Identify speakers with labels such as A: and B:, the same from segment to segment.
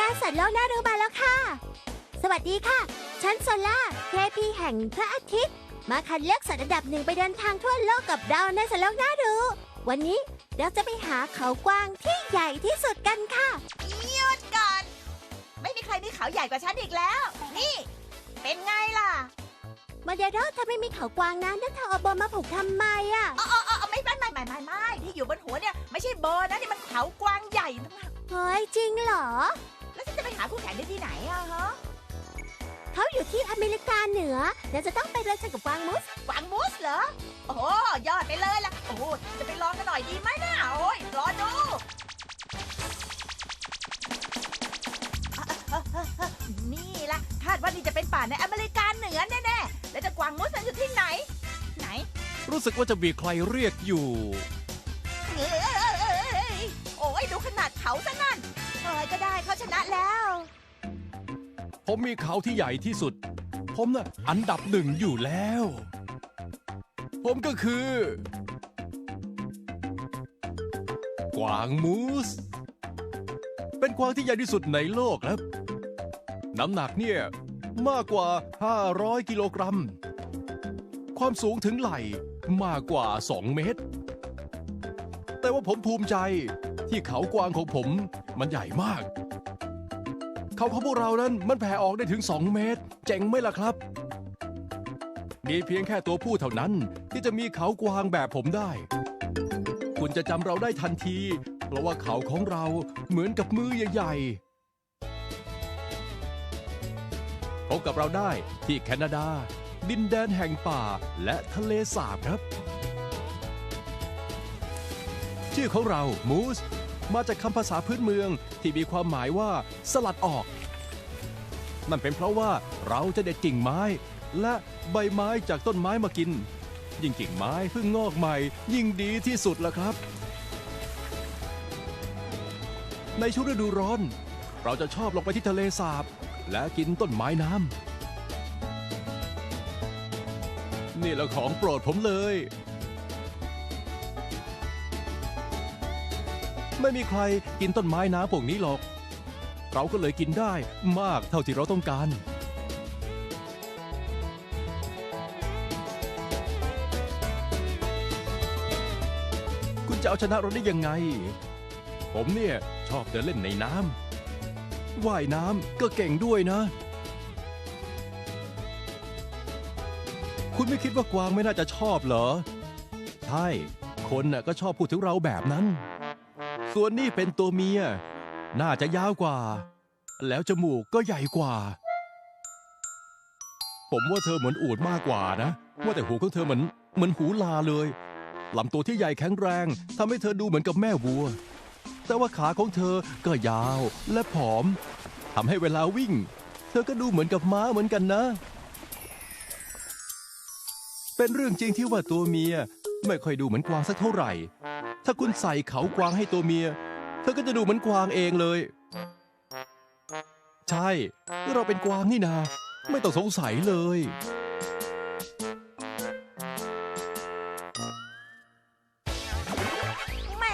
A: การสัตว์โลกน่ารู้มาแล้วค่ะ สวัสดีค่ะ ฉันโซล่าเทพีแห่งพระอาทิตย์ มาคัดเลือกสัตว์อันดับหนึ่งไปเดินทางทั่วโลกกับเราในสัตว์โลกน่ารู้ วันนี้เราจะไปหาเขากวางที่ใหญ่ที่สุดกันค่ะ
B: หยุดก่อน ไม่มีใครมีเขาใหญ่กว่าฉันอีกแล้ว นี่ เป็นไงล่ะ
A: มาเดโรถ้าไม่มีเขากวางนั้นแล้วเธอเอาโบมาผูกทำไมอะ
B: อ๋ออ๋ออ๋อไม่ไม่ไม่ไม่ไม่ไม่ที่อยู่บนหัวเนี่ย ไม่ใช่โบนะนี่มันเขากวางใหญ่ทั้งนั้น
A: เฮ้ยจริงเหรอ
B: หาคู่แข่งได้ที่ไหนอะฮะ
A: เขาอยู่ที่อเมริกาเหนือเราจะต้องไปเดินชนกับกวางมุส
B: กวางมูสเหรอ โอ้โหยอดไปเลยล่ะ โอ้โหจะไปลองกันหน่อยดีไหมนะโอ้ยรอดูนี่ละคาดว่านี่จะเป็นป่าในอเมริกาเหนือแน่ๆแล้วจะกวางมูสนั้นอยู่ที่ไหน ไหน
C: รู้สึกว่าจะมีใครเรียกอยู่ ผมมีเขาที่ใหญ่ที่สุด ผมน่ะอันดับหนึ่งอยู่แล้ว ผมก็คือ กวางมูส เป็นกวางที่ใหญ่ที่สุดในโลกครับ น้ำหนักเนี่ยมากกว่า 500 กิโลกรัม ความสูงถึงไหล่มากกว่า 2 เมตร แต่ว่าผมภูมิใจที่เขากวางของผมมันใหญ่มาก เขาของพวกเรานั้นมันแผ่ออกได้ถึง 2 เมตร เจ๋งไหมล่ะครับ มีเพียงแค่ตัวผู้เท่านั้นที่จะมีเขากวางแบบผมได้ คุณจะจำเราได้ทันที เพราะว่าเขาของเราเหมือนกับมือใหญ่ๆพบกับเราได้ที่แคนาดา ดินแดนแห่งป่าและทะเลสาบครับ ชื่อของเรามูส มาจากคำภาษาพื้นเมืองที่มีความหมายว่า สลัดออก นั่นเป็นเพราะว่าเราจะเด็ดกิ่งไม้ และใบไม้จากต้นไม้มากิน ยิ่งกิ่งไม้เพิ่งงอกใหม่ ยิ่งดีที่สุดละครับ ในช่วงฤดูร้อน เราจะชอบลงไปที่ทะเลสาบ และกินต้นไม้น้ำนี่แหละของโปรดผมเลย ไม่มีใครกินต้นไม้น้ำพวกนี้หรอก เราก็เลยกินได้มากเท่าที่เราต้องการ คุณจะเอาชนะเราได้ยังไง ผมเนี่ยชอบเดินเล่นในน้ำว่ายน้ำก็เก่งด้วยนะ คุณไม่คิดว่ากวางไม่น่าจะชอบเหรอ ใช่ คนน่ะก็ชอบพูดถึงเราแบบนั้น ส่วนนี่เป็นตัวเมีย น่าจะยาวกว่า แล้วจมูกก็ใหญ่กว่า ผมว่าเธอเหมือนอูดมากกว่านะ ว่าแต่หูของเธอเหมือนเหมือนหูลาเลยลำตัวที่ใหญ่แข็งแรงทำให้เธอดูเหมือนกับแม่วัว แต่ว่าขาของเธอก็ยาวและผอมทำให้เวลาวิ่ง เธอก็ดูเหมือนกับม้าเหมือนกันนะ เป็นเรื่องจริงที่ว่าตัวเมียไม่ค่อยดูเหมือนกวางสักเท่าไหร่ ถ้าคุณใส่เขากวางให้ตัวเมีย เธอก็จะดูเหมือนกวางเองเลย ใช่ เราเป็นกวางนี่นา ไม่ต้องสงสัยเลย
B: แหม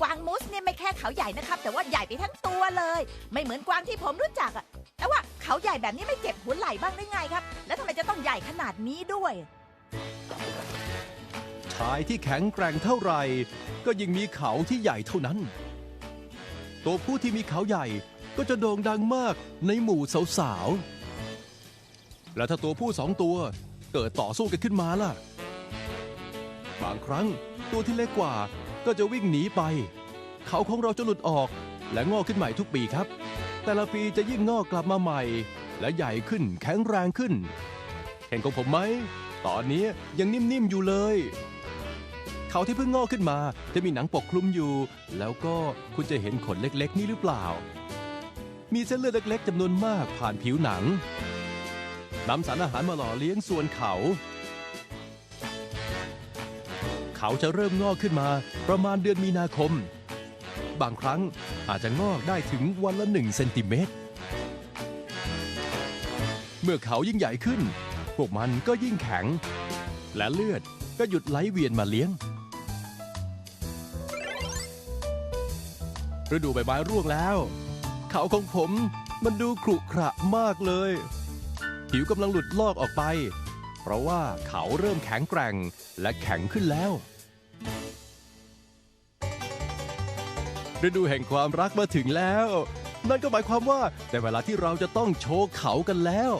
B: กวางมูสเนี่ยไม่แค่เขาใหญ่นะครับ แต่ว่าใหญ่ไปทั้งตัวเลย ไม่เหมือนกวางที่ผมรู้จักอะแต่ว่าเขาใหญ่แบบนี้ไม่เจ็บหัวไหล่บ้างหรือไงครับ แล้วทำไมจะต้องใหญ่ขนาดนี้ด้วยา
C: ยที่แข็งแกร่งเท่าไหร่ ก็ยิ่งมีเขาที่ใหญ่เท่านั้น ตัวผู้ที่มีเขาใหญ่ก็จะโด่งดังมากในหมู่สาวๆ แล้วถ้าตัวผู้สองตัวเกิดต่อสู้กันขึ้นมาล่ะ บางครั้งตัวที่เล็กกว่าก็จะวิ่งหนีไป เขาของเราจะหลุดออกและงอกขึ้นใหม่ทุกปีครับ แต่ละปีจะยิ่งงอกกลับมาใหม่ และใหญ่ขึ้นแข็งแรงขึ้น เห็นของผมไหม ตอนนี้ยังนิ่มๆอยู่เลย เขาที่เพิ่งงอกขึ้นมา จะมีหนังปกคลุมอยู่ แล้วก็คุณจะเห็นขนเล็กๆ นี่หรือเปล่า มีเส้นเลือดเล็กๆจำนวนมากผ่านผิวหนังนำสารอาหารมาหล่อเลี้ยงส่วนเขา เขาจะเริ่มงอกขึ้นมาประมาณเดือนมีนาคม บางครั้งอาจจะงอกได้ถึงวันละหนึ่งเซนติเมตร เมื่อเขายิ่งใหญ่ขึ้น พวกมันก็ยิ่งแข็ง และเลือดก็หยุดไหลเวียนมาเลี้ยง ฤดูใบไม้ร่วงแล้ว เขาของผมมันดูขรุขระมากเลย ผิวกำลังหลุดลอกออกไป เพราะว่าเขาเริ่มแข็งแกร่งและแข็งขึ้นแล้ว ฤดูแห่งความรักมาถึงแล้ว นั่นก็หมายความว่าแต่เวลาที่เราจะต้องโชว์เขากันแล้ว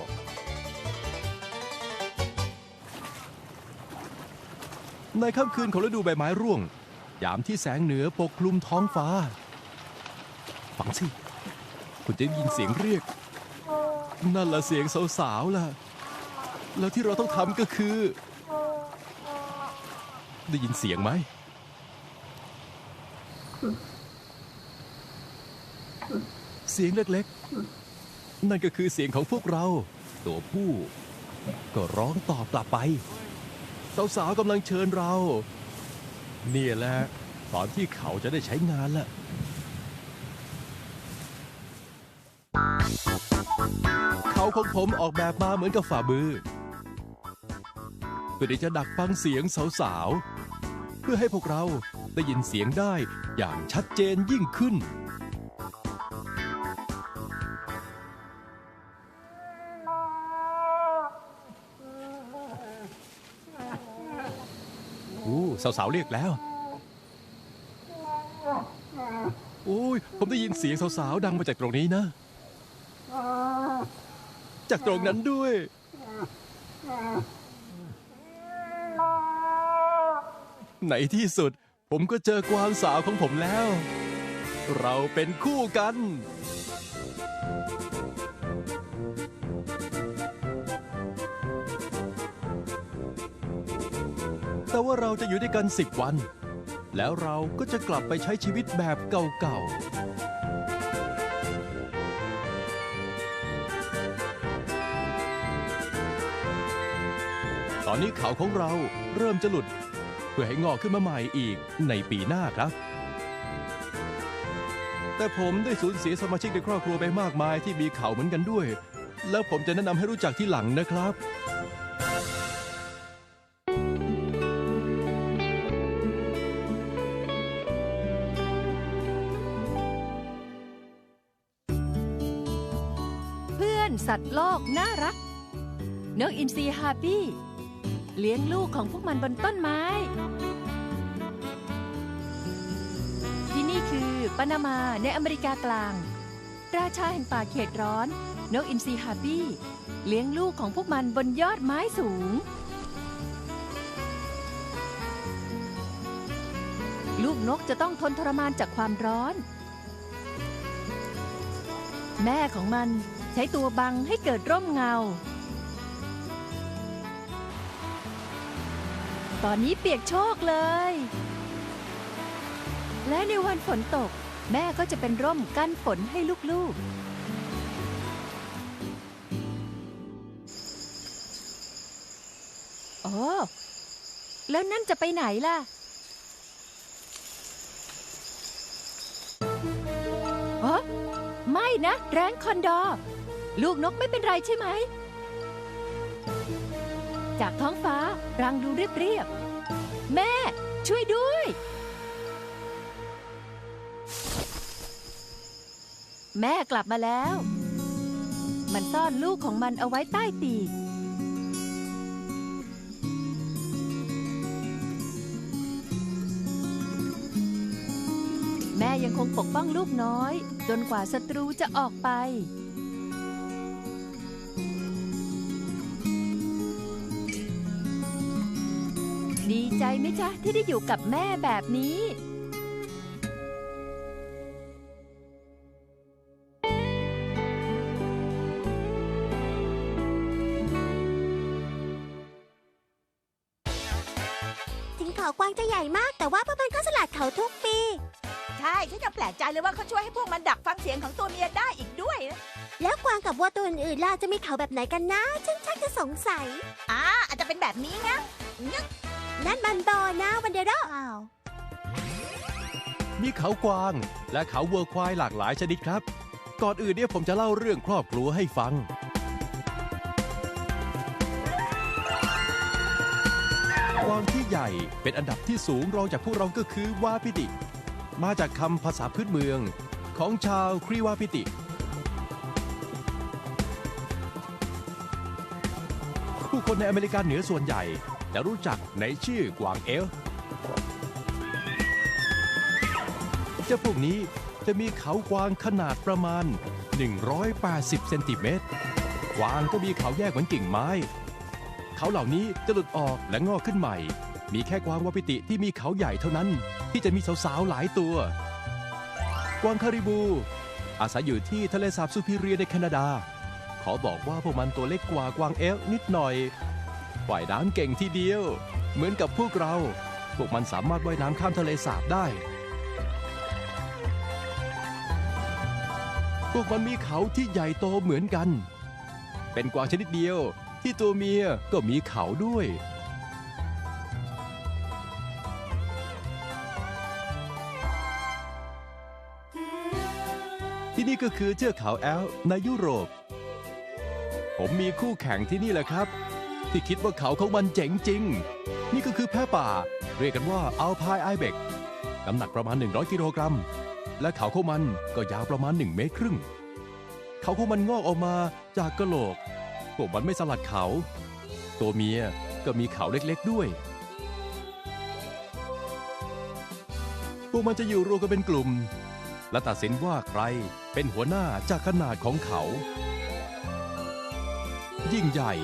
C: ในค่ำคืนของฤดูใบไม้ร่วง ยามที่แสงเหนือปกคลุมท้องฟ้า ฟังสิ คุณจะได้ยินเสียงเรียก นั่นละเสียงสาวๆล่ะ แล้วที่เราต้องทำก็คือ ได้ยินเสียงไหม เสียงเล็กๆ นั่นก็คือเสียงของพวกเรา ตัวผู้ ก็ร้องตอบกลับไป สาวๆกำลังเชิญเรา เนี่ยแหละ ตอนที่เขาจะได้ใช้งานละาของผมออกแบบมาเหมือนกับฝ่ามือ เพื่อที่จะดักฟังเสียงสาวๆ เพื่อให้พวกเราได้ยินเสียงได้อย่างชัดเจนยิ่งขึ้น อู้สาวๆ เรียกแล้ว โอ้ย ผมได้ยินเสียงสาวๆ ดังมาจากตรงนี้นะ จากตรงนั้นด้วย ในที่สุด ผมก็เจอกวางสาวของผมแล้ว เราเป็นคู่กัน แต่ว่าเราจะอยู่ด้วยกันสิบวัน แล้วเราก็จะกลับไปใช้ชีวิตแบบเก่าๆ ตอนนี้เขาของเราเริ่มจะหลุด เพื่อให้งอกขึ้นมาใหม่อีกในปีหน้าครับ แต่ผมได้สูญเสียสมาชิกในครอบครัวไปมากมายที่มีเขาเหมือนกันด้วย แล้วผมจะแนะนำให้รู้จักที่หลังนะครับ
D: เพื่อนสัตว์โลกน่ารัก นกอินทรีฮาร์ปี้ เลี้ยงลูกของพวกมันบนต้นไม้ ที่นี่คือปานามาในอเมริกากลาง ราชาแห่งป่าเขตร้อน นกอินทรีฮาร์ปี้ เลี้ยงลูกของพวกมันบนยอดไม้สูง ลูกนกจะต้องทนทรมานจากความร้อน แม่ของมันใช้ตัวบังให้เกิดร่มเงา ตอนนี้เปียกโชกเลย และในวันฝนตก แม่ก็จะเป็นร่มกั้นฝนให้ลูกๆโอ้แล้วนั่นจะไปไหนล่ะเออไม่นะ แรงคอนดอ ลูกนกไม่เป็นไรใช่ไหม จากท้องฟ้ารังดูเรียบๆแม่ ช่วยด้วย แม่กลับมาแล้ว มันซ่อนลูกของมันเอาไว้ใต้ปีกแม่ยังคงปกป้องลูกน้อย จนกว่าศัตรูจะออกไป ดีใจไหมจ๊ะ ที่ได้อยู่กับแม่แบบนี้
A: ถึงเขากวางจะใหญ่มาก แต่ว่าพวกมันก็สลัดเขาทุกปี
B: ใช่ฉันจะแปลกใจเลยว่าเขาช่วยให้พวกมันดักฟังเสียงของตัวเมียได้อีกด้วยนะ
A: แล้วกวางกับวัวตัวอื่นๆล่ะจะมีเขาแบบไหนกันนะ ฉันชักจะสงสัย
B: อ่าอาจจะเป็นแบบนี้นะนึก
A: นั่นมันบอนาวันเดโร
B: อ้าว
C: มีเขากวางและเขาวัวควายหลากหลายชนิดครับ ก่อนอื่นเนี่ยผมจะเล่าเรื่องครอบครัวให้ฟัง กวางที่ใหญ่เป็นอันดับที่สูงรองจากพวกเราก็คือวาพิติ มาจากคำภาษาพื้นเมืองของชาวครีวาพิติผู้คนในอเมริกาเหนือส่วนใหญ่ จะรู้จักในชื่อกวางเอลเจ้าพวกนี้จะมีเขากวางขนาดประมาณ 180 เซนติเมตร กวางก็มีเขาแยกเหมือนกิ่งไม้ เขาเหล่านี้จะหลุดออกและงอกขึ้นใหม่ มีแค่กวางวาปิติที่มีเขาใหญ่เท่านั้น ที่จะมีสาวๆหลายตัว กวางคาริบู อาศัยอยู่ที่ทะเลสาบซูพิเรียในแคนาดา ขอบอกว่าพวกมันตัวเล็กกว่ากวางเอลนิดหน่อย ว่ายน้ำเก่งทีเดียว เหมือนกับพวกเรา พวกมันสามารถว่ายน้ำข้ามทะเลสาบได้ พวกมันมีเขาที่ใหญ่โตเหมือนกัน เป็นกวางชนิดเดียวที่ตัวเมียก็มีเขาด้วย ที่นี่ก็คือเทือกเขาแอลในยุโรป ผมมีคู่แข่งที่นี่แหละครับ ที่คิดว่าเขาของมันเจ๋งจริง นี่ก็คือแพะป่า เรียกกันว่าอัลพายไอเบกน้ำหนักประมาณ 100 กิโลกรัม และเขาของมันก็ยาวประมาณ 1 เมตรครึ่ง เขาของมันงอกออกมาจากกระโหลกพวกมันไม่สลัดเขา ตัวเมียก็มีเขาเล็กๆด้วยพวกมันจะอยู่รวมกันเป็นกลุ่ม และตัดสินว่าใครเป็นหัวหน้าจากขนาดของเขา ยิ่งใหญ่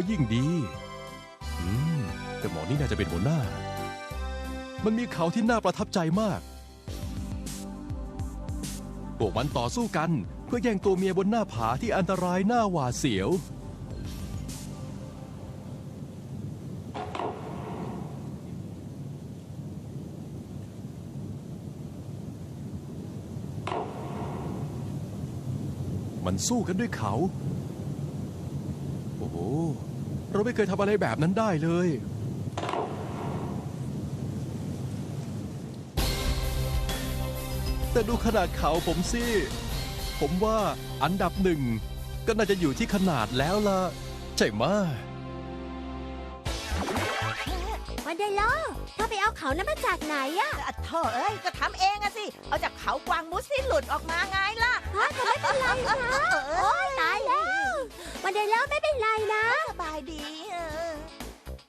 C: ก็ยิ่งดี อืม แต่หมอนี่น่าจะเป็นหัวหน้า มันมีเขาที่น่าประทับใจมาก พวกมันต่อสู้กันเพื่อแย่งตัวเมียบนหน้าผาที่อันตรายหน้าหวาดเสียว มันสู้กันด้วยเขา เราไม่เคยทำอะไรแบบนั้นได้เลย แต่ดูขนาดเขาผมสิ ผมว่าอันดับหนึ่ง ก็น่าจะอยู่ที่ขนาดแล้วล่ะ ใช่ไหมะ
A: วันเดโลถ้าไปเอาเขานั้นมาจากไหนอะ
B: อะโธ่เอ้ยก็ทำเองอะสิ เอาจากเขากวางมูสที่หลุดออกมาไงล่ะ
A: ฮะจะไม่เป็นไรนะโอ้ยตายแล้ว วันเดโลไม่เป็นไรนะ
B: สบายดีเออ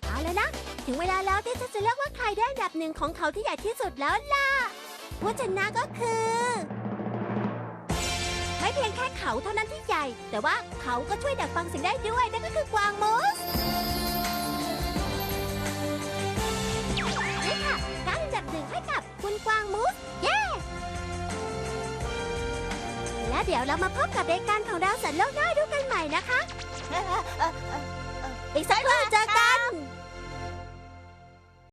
A: เอาแล้วนะ ถึงเวลาแล้วที่ฉันจะเลือกว่าใครได้อันดับหนึ่งของเขาที่ใหญ่ที่สุดแล้วล่ะผู้ชนะก็คือ ไม่เพียงแค่เขาเท่านั้นที่ใหญ่ แต่ว่าเขาก็ช่วยดักฟังเสียงได้ด้วยนั่นก็คือกวางมูสนี่ค่ะการอันดับหนึ่งให้กับคุณกวางมูสเย้ และเดี๋ยวเรามาพบกับรายการของเราสันโลกได้ดูกันใหม่นะคะ
B: อีกสักครู่เจอ
A: กัน